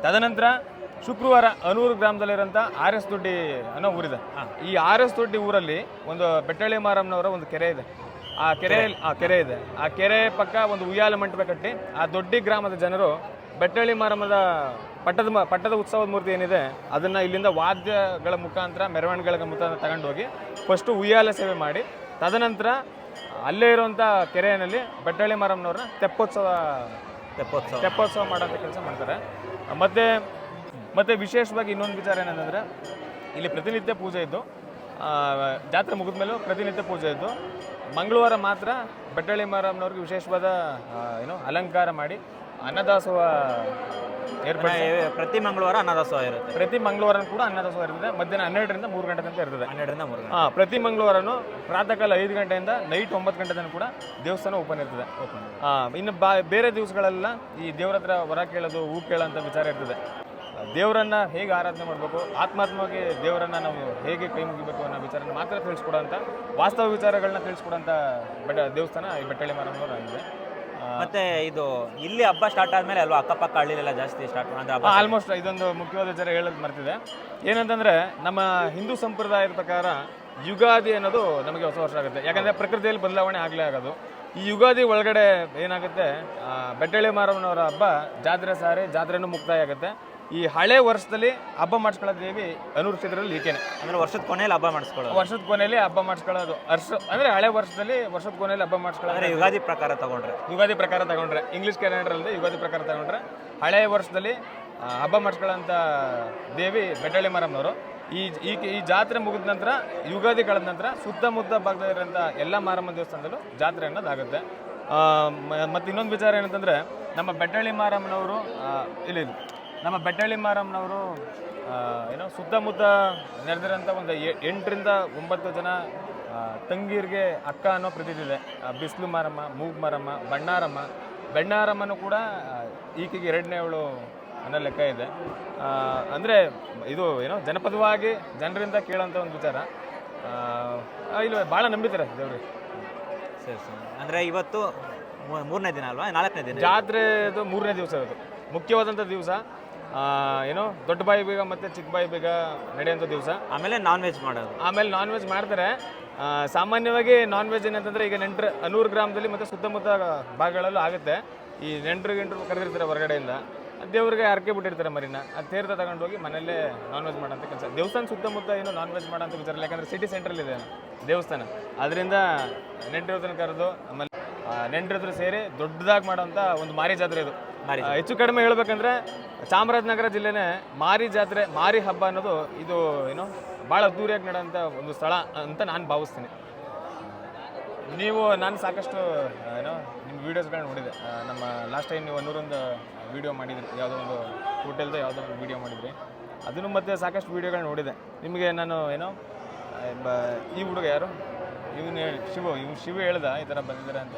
ತದನಂತರ ಶುಕ್ರವಾರ ಅನೂರು ಗ್ರಾಮದಲ್ಲಿರೋಂಥ ಆರ್ ಎಸ್ ದೊಡ್ಡಿ ಅನ್ನೋ ಊರಿದೆ. ಈ ಆರ್ ಎಸ್ ದೊಡ್ಡಿ ಊರಲ್ಲಿ ಒಂದು ಬೆಟ್ಟಳ್ಳಿ ಮಾರಮ್ಮನವರ ಒಂದು ಕೆರೆ ಇದೆ. ಆ ಕೆರೆ. ಆ ಕೆರೆ ಇದೆ. ಆ ಕೆರೆ ಪಕ್ಕ ಒಂದು ಉಯ್ಯಾಲ ಮಂಟಪ ಕಟ್ಟಿ ಆ ದೊಡ್ಡಿ ಗ್ರಾಮದ ಜನರು ಬೆಟ್ಟಳ್ಳಿ ಮಾರಮ್ಮದ ಪಟ್ಟದ ಮ- ಪಟ್ಟದ ಉತ್ಸವದ ಮೂರ್ತಿ ಏನಿದೆ ಅದನ್ನು ಇಲ್ಲಿಂದ ವಾದ್ಯಗಳ ಮುಖಾಂತರ ಮೆರವಣಿಗೆಗಳ ಮುಖಾಂತರ ತಗೊಂಡೋಗಿ ಫಸ್ಟು ಉಯ್ಯಾಲ ಸೇವೆ ಮಾಡಿ ತದನಂತರ ಅಲ್ಲೇ ಇರುವಂಥ ಕೆರೆಯಲ್ಲಿ ಬೆಟ್ಟಳ್ಳಿ ಮಾರಮ್ಮನವ್ರನ್ನ ತೆಪ್ಪೋತ್ಸವ ತೆಪ್ಪೋತ್ಸವ. ತೆಪ್ಪೋತ್ಸವ ಮಾಡೋಂಥ ಕೆಲಸ ಮಾಡ್ತಾರೆ. ಮತ್ತು ಮತ್ತು ವಿಶೇಷವಾಗಿ ಇನ್ನೊಂದು ವಿಚಾರ ಏನಂತಂದರೆ ಇಲ್ಲಿ ಪ್ರತಿನಿತ್ಯ ಪೂಜೆ ಇದ್ದು ಜಾತ್ರೆ ಮುಗಿದ ಮೇಲೂ ಪ್ರತಿನಿತ್ಯ ಪೂಜೆ ಇದ್ದು ಮಂಗಳವಾರ ಮಾತ್ರ ಬೆಟ್ಟಳ್ಳಿ ಮಾರಮ್ಮನವ್ರಿಗೆ ವಿಶೇಷವಾದ ಏನು ಅಲಂಕಾರ ಮಾಡಿ ಅನ್ನದಾಸೋಹ ಪ್ರತಿ ಮಂಗಳವಾರ ಅನ್ನದಾಸೋಹ ಇರುತ್ತೆ. ಪ್ರತಿ ಮಂಗಳವಾರ ಕೂಡ ಅನ್ನದಾಸೋಹ ಇರುತ್ತೆ ಮಧ್ಯಾಹ್ನ ಹನ್ನೆರಡರಿಂದ ಮೂರು ಗಂಟೆ ತನಕ ಇರ್ತದೆ. ಹನ್ನೆರಡರಿಂದ ಮೂರು ಗಂಟೆ. ಹಾಂ ಪ್ರತಿ ಮಂಗಳವಾರನು ಪ್ರಾತಃ ಕಾಲ ಐದು ಗಂಟೆಯಿಂದ ನೈಟ್ ಒಂಬತ್ತು ಗಂಟೆ ತನಕ ಕೂಡ ದೇವಸ್ಥಾನ ಓಪನ್ ಇರ್ತದೆ. ಹಾಂ ಇನ್ನು ಬಾ ಬೇರೆ ದಿವಸಗಳೆಲ್ಲ ಈ ದೇವ್ರ ಹತ್ರ ಹೊರ ಕೇಳೋದು ಹೂ ಕೇಳೋಂಥ ವಿಚಾರ ಇರ್ತದೆ. ದೇವರನ್ನ ಹೇಗೆ ಆರಾಧನೆ ಮಾಡಬೇಕು ಆತ್ಮಾತ್ಮವಾಗಿ ದೇವರನ್ನ ನಾವು ಹೇಗೆ ಕೈ ಮುಗಿಬೇಕು ಅನ್ನೋ ವಿಚಾರನ ಮಾತ್ರ ತಿಳಿಸ್ಕೊಡೋಂಥ ವಾಸ್ತವ ವಿಚಾರಗಳನ್ನ ತಿಳಿಸ್ಕೊಡೋಂಥ ಬೆಟ್ಟ ದೇವಸ್ಥಾನ ಈ ಬೆಟ್ಟಳ್ಳಿ ಮಾರಮ್ಮನವರು ಆಗಿದೆ ಮತ್ತೆ ಇದು ಇಲ್ಲಿ ಹಬ್ಬ ಸ್ಟಾರ್ಟ್ ಆದ್ಮೇಲೆ ಅಲ್ವಾ? ಅಕ್ಕಪಕ್ಕ ಹಳ್ಳಿಲೆಲ್ಲ ಜಾಸ್ತಿ ಸ್ಟಾರ್ಟ್ ಅಂದ್ರೆ ಹಬ್ಬ ಆಲ್ಮೋಸ್ಟ್ ಇದೊಂದು ಮುಖ್ಯವಾದ ವಿಚಾರ ಹೇಳೋದು ಮರ್ತಿದೆ ಏನಂತಂದ್ರೆ ನಮ್ಮ ಹಿಂದೂ ಸಂಪ್ರದಾಯದ ಪ್ರಕಾರ ಯುಗಾದಿ ಅನ್ನೋದು ನಮಗೆ ಹೊಸ ವರ್ಷ ಆಗುತ್ತೆ. ಯಾಕಂದ್ರೆ ಪ್ರಕೃತಿಯಲ್ಲಿ ಬದಲಾವಣೆ ಆಗಲೇ ಆಗೋದು. ಈ ಯುಗಾದಿ ಒಳಗಡೆ ಏನಾಗುತ್ತೆ ಬೆಟ್ಟಳೆ ಬೆಟ್ಟಳ್ಳಿ ಮಾರಮ್ಮನವರ ಹಬ್ಬ ಜಾತ್ರೆ ಸಾರಿ ಜಾತ್ರೆನೂ ಮುಕ್ತಾಯ ಆಗುತ್ತೆ. ಈ ಹಳೆ ವರ್ಷದಲ್ಲಿ ಹಬ್ಬ ಮಾಡಿಸ್ಕೊಳ್ಳೋ ದೇವಿ ಅನೂರು ಕ್ಷೇತ್ರದಲ್ಲಿ ಈಕೆನೆ ಅಂದ್ರೆ ವರ್ಷದ ಕೊನೆಯಲ್ಲಿ ಹಬ್ಬ ಮಾಡಿಸ್ಕೊಳ್ಳೋದು. ವರ್ಷದ ಕೊನೆಯಲ್ಲಿ ಹಬ್ಬ ಮಾಡಿಸ್ಕೊಳ್ಳೋದು. ವರ್ಷ ಅಂದ್ರೆ ಹಳೆ ವರ್ಷದಲ್ಲಿ ವರ್ಷದ ಕೊನೆಯಲ್ಲಿ ಹಬ್ಬ ಮಾಡಿಸ್ಕೊಳ್ಳೋದು. ಅಂದ್ರೆ ಯುಗಾದಿ ಪ್ರಕಾರ ತಗೊಂಡ್ರೆ. ಯುಗಾದಿ ಪ್ರಕಾರ ತಗೊಂಡ್ರೆ. ಇಂಗ್ಲಿಷ್ ಕ್ಯಾಲೆಂಡರ್ ಅಲ್ಲದೆ ಯುಗಾದಿ ಪ್ರಕಾರ ತಗೊಂಡ್ರೆ ಹಳೆ ವರ್ಷದಲ್ಲಿ ಆ, ಹಬ್ಬ ಮಾಡಿಸ್ಕೊಳ್ಳೋಂಥ ದೇವಿ ಬೆಟ್ಟಳ್ಳಿ ಮಾರಮ್ಮನವರು. ಈ ಈ ಈ ಜಾತ್ರೆ ಮುಗಿದ ನಂತರ ಯುಗಾದಿ ಕಳೆದ ನಂತರ ಸುತ್ತಮುತ್ತ ಭಾಗದಲ್ಲಿರೋಂಥ ಎಲ್ಲ ಮಾರಮ್ಮ ದೇವಸ್ಥಾನದಲ್ಲೂ ಜಾತ್ರೆ ಅನ್ನೋದಾಗುತ್ತೆ. ಮತ್ತು ಇನ್ನೊಂದು ವಿಚಾರ ಏನಂತಂದ್ರೆ ನಮ್ಮ ಬೆಟ್ಟಳ್ಳಿ ಮಾರಮ್ಮನವರು ಆ, ಇಲ್ಲಿ. ನಮ್ಮ ಬೆಟ್ಟಳ್ಳಿ ಮಾರಮ್ಮನವರು ಏನೋ ಸುತ್ತಮುತ್ತ ನೆರೆದಿರೋಂಥ ಒಂದು ಎಂಟರಿಂದ ಒಂಬತ್ತು ಜನ ತಂಗೀರಿಗೆ ಅಕ್ಕ ಅನ್ನೋ ಪ್ರತಿದಿದೆ ಬಿಸಿಲು ಮಾರಮ್ಮ ಮೂಗ್ ಮಾರಮ್ಮ ಬಣ್ಣಾರಮ್ಮ. ಬೆಣ್ಣಾರಮ್ಮನೂ ಕೂಡ ಈಕೆಗೆ ಎರಡನೇ ಅವಳು ಅನ್ನೋ ಲೆಕ್ಕ ಇದೆ. ಅಂದರೆ ಇದು ಏನೋ ಜನಪದವಾಗಿ ಜನರಿಂದ ಕೇಳೋಂಥ ಒಂದು ವಿಚಾರ. ಇಲ್ಲ ಭಾಳ ನಂಬಿದ್ದಾರೆ ದೇವ್ರಿ. ಸರಿ ಸರಿ. ಅಂದರೆ ಇವತ್ತು ಮೂರನೇ ದಿನ ಅಲ್ವಾ? ನಾಲ್ಕನೇ ದಿನ. ಜಾತ್ರೆದು ಮೂರನೇ ದಿವಸ ಇರೋದು ಮುಖ್ಯವಾದಂಥ ದಿವಸ. ಏನೋ ದೊಡ್ಡ ಬಾಯಿ ಬೀಗ ಮತ್ತು ಚಿಕ್ಕ ಬಾಯಿ ಬೀಗ ನಡೆಯುವಂಥ ದಿವಸ. ಆಮೇಲೆ ನಾನ್ ವೆಜ್ ಮಾಡೋದು. ಆಮೇಲೆ ನಾನ್ ವೆಜ್ ಮಾಡ್ತಾರೆ. ಆ, ಸಾಮಾನ್ಯವಾಗಿ ನಾನ್ ವೆಜ್ ಏನಂತಂದ್ರೆ ಈಗ ನೆಂಟ್ರು ಅನೂರು ಗ್ರಾಮದಲ್ಲಿ ಮತ್ತು ಸುತ್ತಮುತ್ತ ಭಾಗಗಳಲ್ಲೂ ಆಗುತ್ತೆ. ಈ ನೆಂಟ್ರು ಗಿಂಟ್ರು ಕರೆದಿರ್ತಾರೆ ಹೊರಗಡೆಯಿಂದ. ದೇವ್ರಿಗೆ ಹರಕೆ ಬಿಟ್ಟಿರ್ತಾರೆ ಮರಿನ. ಅದು ತೀರ್ಥ ತಗೊಂಡೋಗಿ ಮನೆಯಲ್ಲೇ ನಾನ್ ವೆಜ್ ಮಾಡೋಂಥ ಕೆಲಸ. ದೇವಸ್ಥಾನ ಸುತ್ತಮುತ್ತ ಏನು ನಾನ್ ವೆಜ್ ಮಾಡೋಂಥ ವಿಚಾರ ಇಲ್ಲ ಯಾಕಂದ್ರೆ ಸಿಟಿ ಸೆಂಟ್ರಲ್ ಇದೆ ದೇವಸ್ಥಾನ. ಅದರಿಂದ ನೆಂಟರು ಕರೆದು ಆಮೇಲೆ ನೆಂಟರು ಸೇರಿ ದೊಡ್ಡದಾಗಿ ಮಾಡೋಂಥ ಒಂದು ಮಾರಿ ಜಾತ್ರೆ ಇದು. ಮಾರಿ ಆ, ಹೆಚ್ಚು ಕಡಿಮೆ ಹೇಳ್ಬೇಕಂದ್ರೆ ಚಾಮರಾಜನಗರ ಜಿಲ್ಲೆನೇ ಮಾರಿ ಜಾತ್ರೆ, ಮಾರಿ ಹಬ್ಬ ಅನ್ನೋದು ಇದು ಏನೋ ಭಾಳ ಅದ್ದೂರಿಯಾಗಿ ನಡೆದಂಥ ಒಂದು ಸ್ಥಳ ಅಂತ ನಾನು ಭಾವಿಸ್ತೀನಿ. ನೀವು, ನಾನು ಸಾಕಷ್ಟು ಏನೋ ನಿಮ್ಮ ವೀಡಿಯೋಸ್ಗಳನ್ನ ನೋಡಿದೆ. ನಮ್ಮ ಲಾಸ್ಟ್ ಟೈಮ್ ನೀವು ಒಂದೂರೊಂದು ವೀಡಿಯೋ ಮಾಡಿದ್ರಿ. ಯಾವುದೋ ಒಂದು ಹೋಟೆಲ್ದು ಯಾವುದೋ ಒಂದು ವೀಡಿಯೋ ಮಾಡಿದ್ರಿ. ಅದನ್ನು ಮತ್ತೆ ಸಾಕಷ್ಟು ವೀಡಿಯೋಗಳನ್ನ ನೋಡಿದೆ. ನಿಮಗೆ ನಾನು ಏನೋ ಈ ಹುಡುಗ ಯಾರು? ಇವನು ಹೇಳಿ, ಶಿವು, ಇವ್ನು ಶಿವ ಹೇಳ್ದ, ಈ ಥರ ಬಂದಿದ್ದಾರೆ ಅಂತ.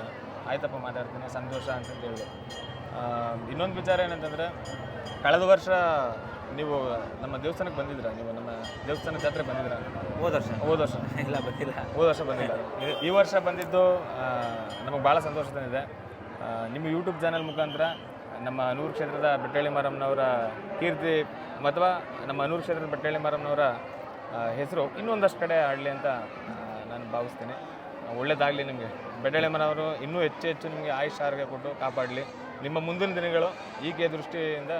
ಆಯ್ತಪ್ಪ ಮಾತಾಡ್ತೀನಿ, ಸಂತೋಷ ಅಂತ ಹೇಳಿದೆ. ಇನ್ನೊಂದು ವಿಚಾರ ಏನಂತಂದರೆ ಕಳೆದ ವರ್ಷ ನೀವು ನಮ್ಮ ದೇವಸ್ಥಾನಕ್ಕೆ ಬಂದಿದ್ರ ನೀವು ನಮ್ಮ ದೇವಸ್ಥಾನ ಜಾತ್ರೆ ಬಂದಿದ್ರ ಹೋದ ವರ್ಷ. ಹೋದ ವರ್ಷ. ಇಲ್ಲ ಬಂದಿಲ್ಲ. ಹೋದ ವರ್ಷ ಬಂದಿಲ್ಲ. ಈ ವರ್ಷ ಬಂದಿದ್ದು ನಮಗೆ ಭಾಳ ಸಂತೋಷ ತಂದಿದೆ. ನಿಮ್ಮ ಯೂಟ್ಯೂಬ್ ಚಾನಲ್ ಮುಖಾಂತರ ನಮ್ಮ ಅನೂರು ಕ್ಷೇತ್ರದ ಬೆಟ್ಟಳ್ಳಿ ಮಾರಮ್ಮನವರ ಕೀರ್ತಿ ಅಥವಾ ನಮ್ಮ ಅನೂರು ಕ್ಷೇತ್ರದ ಬೆಟ್ಟಳ್ಳಿ ಮಾರಮ್ಮನವರ ಹೆಸರು ಇನ್ನೊಂದಷ್ಟು ಕಡೆ ಆಡಲಿ ಅಂತ ನಾನು ಭಾವಿಸ್ತೀನಿ. ಒಳ್ಳೆಯದಾಗಲಿ ನಿಮಗೆ. ಬೆಟ್ಟಳ್ಳಿ ಮನವರು ಇನ್ನೂ ಹೆಚ್ಚು ಹೆಚ್ಚು ನಿಮಗೆ ಆಯುಷ್ ಆರೋಗ್ಯ ಕೊಟ್ಟು ಕಾಪಾಡಲಿ. ನಿಮ್ಮ ಮುಂದಿನ ದಿನಗಳು ಈಕೆ ದೃಷ್ಟಿಯಿಂದ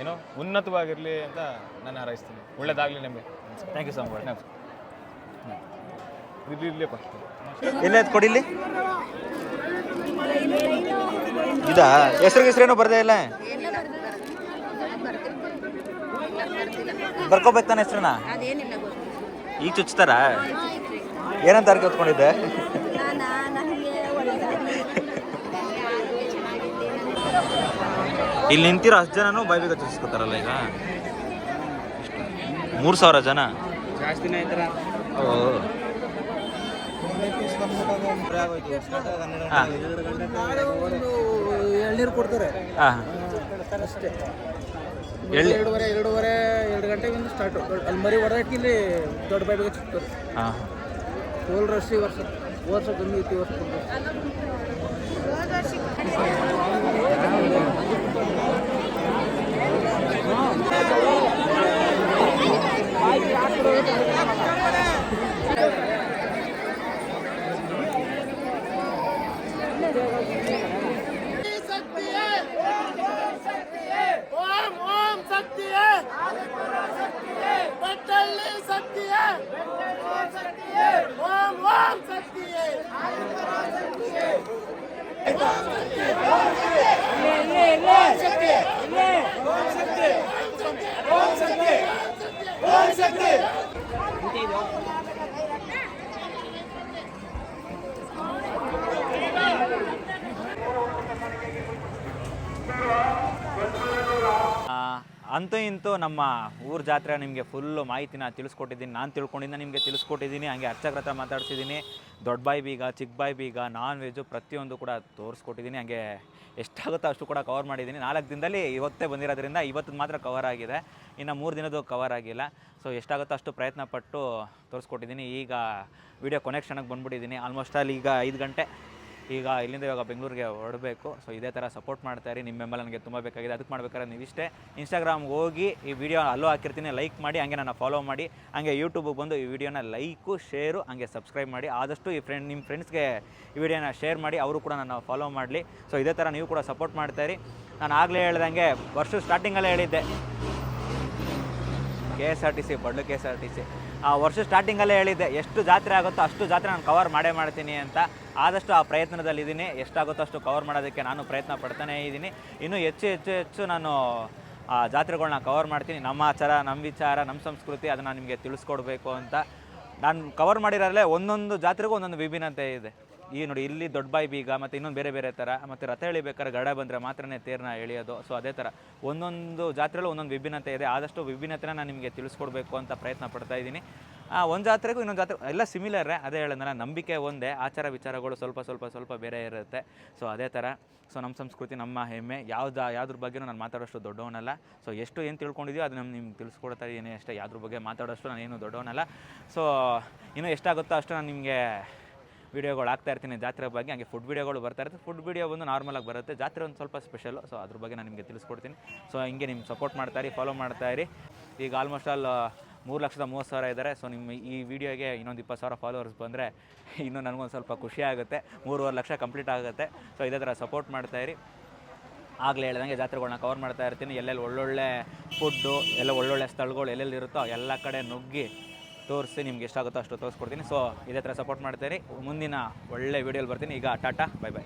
ಏನೋ ಉನ್ನತವಾಗಿರಲಿ ಅಂತ ನಾನು ಹಾರೈಸ್ತೀನಿ. ಒಳ್ಳೇದಾಗಲಿ ನಿಮಗೆ. ಥ್ಯಾಂಕ್ ಯು ಸೊ ಮಚ್ ಇಲ್ಲಿ ಇರಲಿಪ್ಪ ಅದು ಕೊಡಿಲಿ ಇದಾ? ಹೆಸರು ಹೆಸರೇನು ಬರ್ದೇ ಇಲ್ಲ? ಬರ್ಕೋಬೇಕು ತಾನೆ ಹೆಸ್ರನ್ನ? ಈಗ ಚುಚ್ತಾರ? ಏನಂತ ಅರ್ಕೆ ಹೊತ್ಕೊಂಡಿದ್ದೆ ನಾನಾ ನನಗೆ ಒಳ್ಳೆದಾಗಲಿ ಚೆನ್ನಾಗಿದ್ದೀನಿ ಇಲ್ಲಿ ನಿಂತಿರೋ ಅಷ್ಟು ಜನನು ಬಾಯ್ಬಿಗ ಚುಚ್ಕೋತಾರಲ್ಲ ಈಗ? ಮೂರು ಸಾವಿರ ಜನ? ಜಾಸ್ತಿನೇ ಐತರ ಓ. ಎಳ್ನೀರು ಕೊಡ್ತಾರೆ. ಹಾಂ. ಅಷ್ಟೇ. ಎಳ್ಳಿ ಎರಡೂವರೆ ಎರಡೂವರೆ ಎರಡು ಗಂಟೆಗಿಂದ ಸ್ಟಾರ್ಟ್ ಅಲ್ಲಿ ಮರಿ ಇಲ್ಲಿ ದೊಡ್ಡ ಬಾಯಿಗೆ ಸಿಗ್ತಾರೆ ಹಾಂ. ಫುಲ್ ರಶ್ ಈ ವರ್ಷ ಈ ವರ್ಷ. ಕಮ್ಮಿ ಇತ್ತು ಈ ವರ್ಷ ಅಂತೂ ಇಂತೂ ನಮ್ಮ ಊರ ಜಾತ್ರೆ ನಿಮಗೆ ಫುಲ್ಲು ಮಾಹಿತಿನ ತಿಳಿಸ್ಕೊಟ್ಟಿದ್ದೀನಿ. ನಾನು ತಿಳ್ಕೊಂಡಿದ್ದ ನಿಮಗೆ ತಿಳಿಸ್ಕೊಟ್ಟಿದ್ದೀನಿ. ಹಂಗೆ ಅರ್ಚಕ್ರ ಹತ್ರ ಮಾತಾಡ್ಸಿದ್ದೀನಿ. ದೊಡ್ಡ ಬಾಯಿ ಬೀಗ, ಚಿಕ್ಕ ಬಾಯಿ ಬೀಗ ನಾನ್ ವೆಜ್ಜು ಪ್ರತಿಯೊಂದು ಕೂಡ ತೋರಿಸ್ಕೊಟ್ಟಿದ್ದೀನಿ ಹಂಗೆ ಎಷ್ಟಾಗುತ್ತೋ ಅಷ್ಟು ಕೂಡ ಕವರ್ ಮಾಡಿದ್ದೀನಿ ನಾಲ್ಕು ದಿನದಲ್ಲಿ ಇವತ್ತೇ ಬಂದಿರೋದ್ರಿಂದ ಇವತ್ತು ಮಾತ್ರ ಕವರ್ ಆಗಿದೆ. ಇನ್ನು ಮೂರು ದಿನದ್ದು ಕವರ್ ಆಗಿಲ್ಲ. ಸೊ ಎಷ್ಟಾಗುತ್ತೋ ಅಷ್ಟು ಪ್ರಯತ್ನ ಪಟ್ಟು ತೋರಿಸ್ಕೊಟ್ಟಿದ್ದೀನಿ ಈಗ ವಿಡಿಯೋ ಕೊನೆ ಕ್ಷಣಕ್ಕೆ ಬಂದ್ಬಿಟ್ಟಿದ್ದೀನಿ ಆಲ್ಮೋಸ್ಟ್ ಅಲ್ಲಿ ಈಗ ಐದು ಗಂಟೆ. ಈಗ ಇಲ್ಲಿಂದ ಇವಾಗ ಬೆಂಗಳೂರಿಗೆ ಹೊರಡಬೇಕು. ಸೊ ಇದೇ ಥರ ಸಪೋರ್ಟ್ ಮಾಡ್ತಾ ಇರಿ. ನಿಮ್ಮ ಬೆಂಬಲ ನನಗೆ ತುಂಬ ಬೇಕಾಗಿದೆ. ಅದಕ್ಕೆ ಮಾಡ್ಬೇಕಾದ್ರೆ ನೀವಿಷ್ಟೇ ಇನ್ಸ್ಟಾಗ್ರಾಮ್ಗೆ ಹೋಗಿ ಈ ವಿಡಿಯೋ ಅಲ್ಲೂ ಹಾಕಿರ್ತೀನಿ. ಲೈಕ್ ಮಾಡಿ, ಹಂಗೆ ನಾನು ಫಾಲೋ ಮಾಡಿ. ಹಂಗೆ ಯೂಟ್ಯೂಬಿಗೆ ಬಂದು ಈ ವಿಡಿಯೋನ ಲೈಕು ಶೇರು ಹಂಗೆ ಸಬ್ಸ್ಕ್ರೈಬ್ ಮಾಡಿ. ಆದಷ್ಟು ಈ ಫ್ರೆಂಡ್ ನಿಮ್ಮ ಫ್ರೆಂಡ್ಸ್ಗೆ ಈ ವಿಡಿಯೋನ ಶೇರ್ ಮಾಡಿ. ಅವರು ಕೂಡ ನನ್ನ ಫಾಲೋ ಮಾಡಲಿ. ಸೊ ಇದೇ ಥರ ನೀವು ಕೂಡ ಸಪೋರ್ಟ್ ಮಾಡ್ತಾ ಇರಿ. ನಾನು ಆಗಲೇ ಹೇಳ್ದಂಗೆ ವರ್ಷ ಸ್ಟಾರ್ಟಿಂಗಲ್ಲೇ ಹೇಳಿದ್ದೆ. K S R T C ಬಡ್ಲು K S R T C ಆ ವರ್ಷ ಸ್ಟಾರ್ಟಿಂಗಲ್ಲೇ ಹೇಳಿದ್ದೆ, ಎಷ್ಟು ಜಾತ್ರೆ ಆಗುತ್ತೋ ಅಷ್ಟು ಜಾತ್ರೆ ನಾನು ಕವರ್ ಮಾಡೇ ಮಾಡ್ತೀನಿ ಅಂತ. ಆದಷ್ಟು ಆ ಪ್ರಯತ್ನದಲ್ಲಿದ್ದೀನಿ ಎಷ್ಟಾಗುತ್ತೋ ಅಷ್ಟು ಕವರ್ ಮಾಡೋದಕ್ಕೆ ನಾನು ಪ್ರಯತ್ನ ಪಡ್ತಾನೇ ಇದ್ದೀನಿ ಇನ್ನೂ ಹೆಚ್ಚು ಹೆಚ್ಚು ಹೆಚ್ಚು ನಾನು, ಆ ಜಾತ್ರೆಗಳನ್ನ ಕವರ್ ಮಾಡ್ತೀನಿ. ನಮ್ಮ ಆಚಾರ, ನಮ್ಮ ವಿಚಾರ, ನಮ್ಮ ಸಂಸ್ಕೃತಿ ಅದನ್ನು ನಿಮಗೆ ತಿಳಿಸ್ಕೊಡ್ಬೇಕು ಅಂತ. ನಾನು ಕವರ್ ಮಾಡಿರೋಲ್ಲೇ ಒಂದೊಂದು ಜಾತ್ರೆಗೂ ಒಂದೊಂದು ವಿಭಿನ್ನತೆ ಇದೆ. ಈ ನೋಡಿ ಇಲ್ಲಿ ದೊಡ್ಡ ಬಾಯಿ ಬೀಗ, ಮತ್ತು ಇನ್ನೊಂದು ಬೇರೆ ಬೇರೆ ಥರ, ಮತ್ತು ರಥ ಎಳಿಬೇಕಾದ್ರೆ ಗಡ ಬಂದರೆ ಮಾತ್ರನೇ ತೇರನ್ನ ಎಳೆಯೋದು. ಸೊ ಅದೇ ಥರ ಒಂದೊಂದು ಜಾತ್ರೆಯಲ್ಲೂ ಒಂದೊಂದು ವಿಭಿನ್ನತೆ ಇದೆ. ಆದಷ್ಟು ವಿಭಿನ್ನತೆನ ನಾನು ನಿಮಗೆ ತಿಳಿಸ್ಕೊಡ್ಬೇಕು ಅಂತ ಪ್ರಯತ್ನ ಪಡ್ತಾ ಇದ್ದೀನಿ. ಒಂದು ಜಾತ್ರೆಗೂ ಇನ್ನೊಂದು ಜಾತ್ರೆ, ಎಲ್ಲ ಸಿಮಿಲರೇ ಅದೇ ಹೇಳಿದ್ನಲ್ಲ ನಂಬಿಕೆ ಒಂದೇ, ಆಚಾರ ವಿಚಾರಗಳು ಸ್ವಲ್ಪ ಸ್ವಲ್ಪ ಸ್ವಲ್ಪ ಬೇರೆ ಇರುತ್ತೆ. ಸೊ ಅದೇ ಥರ ಸೊ ನಮ್ಮ ಸಂಸ್ಕೃತಿ, ನಮ್ಮ ಹೆಮ್ಮೆ, ಯಾವ್ದು, ಯಾವ್ದ್ರ ಬಗ್ಗೆನೂ ನಾನು ಮಾತಾಡೋಷ್ಟು ದೊಡ್ಡವನಲ್ಲ. ಸೊ ಎಷ್ಟು ಏನು ತಿಳ್ಕೊಂಡಿದ್ಯೋ ಅದು ನಮ್ಮ ನಿಮ್ಗೆ ತಿಳಿಸ್ಕೊಡ್ತಾ ಇದ್ದೀನಿ ಅಷ್ಟೇ. ಯಾವ್ದ್ರ ಬಗ್ಗೆ ಮಾತಾಡೋಷ್ಟು ಏನು ದೊಡ್ಡವನಲ್ಲ. ಸೊ ಇನ್ನೂ ಎಷ್ಟಾಗುತ್ತೋ ಅಷ್ಟು ನಾನು ನಿಮಗೆ ವೀಡಿಯೋಗಳು ಆಗ್ತಾ ಇರ್ತೀನಿ ಜಾತ್ರೆ ಬಗ್ಗೆ, ಹಂಗೆ ಫುಡ್ ವೀಡಿಯೋಗಳು ಬರ್ತಾ ಇರುತ್ತೆ. ಫುಡ್ ವೀಡಿಯೋ ಬಂದು ನಾರ್ಮಲಾಗಿ ಬರುತ್ತೆ. ಜಾತ್ರೆ ಒಂದು ಸ್ವಲ್ಪ ಸ್ಪೆಷಲು ಸೊ ಅದ್ರ ಬಗ್ಗೆ ನಾನು ನಿಮಗೆ ತಿಳಿಸ್ಕೊಡ್ತೀನಿ. ಸೊ ಹಿಂಗೆ ನಿಮ್ಗೆ ಸಪೋರ್ಟ್ ಮಾಡ್ತಾ ಇರಿ ಫಾಲೋ ಮಾಡ್ತಾ ಇರಿ. ಈಗ ಆಲ್ಮೋಸ್ಟ್ ಆಲ್ ಮೂರು ಲಕ್ಷದ ಮೂವತ್ತು ಸಾವಿರ ಇದ್ದಾರೆ ಸೊ ನಿಮ್ಮ ಈ ವಿಡಿಯೋಗೆ ಇನ್ನೊಂದು ಇಪ್ಪತ್ತು ಸಾವಿರ ಫಾಲೋವರ್ಸ್ ಬಂದರೆ ಇನ್ನೂ ನನಗೊಂದು ಸ್ವಲ್ಪ ಖುಷಿ ಆಗುತ್ತೆ. ಮೂರುವರೆ ಲಕ್ಷ ಕಂಪ್ಲೀಟ್ ಆಗುತ್ತೆ. ಸೊ ಇದೇ ಥರ ಸಪೋರ್ಟ್ ಮಾಡ್ತಾ ಇರಿ. ಆಗಲೇ ಹೇಳ್ದಂಗೆ ಜಾತ್ರೆಗಳನ್ನ ಕವರ್ ಮಾಡ್ತಾ ಇರ್ತೀನಿ. ಎಲ್ಲೆಲ್ಲಿ ಒಳ್ಳೊಳ್ಳೆ ಫುಡ್ಡು ಎಲ್ಲ ಒಳ್ಳೊಳ್ಳೆ ಸ್ಥಳಗಳು ಎಲ್ಲೆಲ್ಲಿರುತ್ತೋ, ಎಲ್ಲ ಕಡೆ ನುಗ್ಗಿ ತೋರಿಸಿ ನಿಮ್ಗೆ ಎಷ್ಟಾಗುತ್ತೋ ಅಷ್ಟು ತೋರಿಸ್ಕೊಡ್ತೀನಿ. ಸೊ ಇದೇ ಥರ ಸಪೋರ್ಟ್ ಮಾಡ್ತೀರಿ. ಮುಂದಿನ ಒಳ್ಳೆ ವೀಡಿಯೋಲಿ ಬರ್ತೀನಿ. ಈಗ ಟಾಟಾ ಬೈ ಬೈ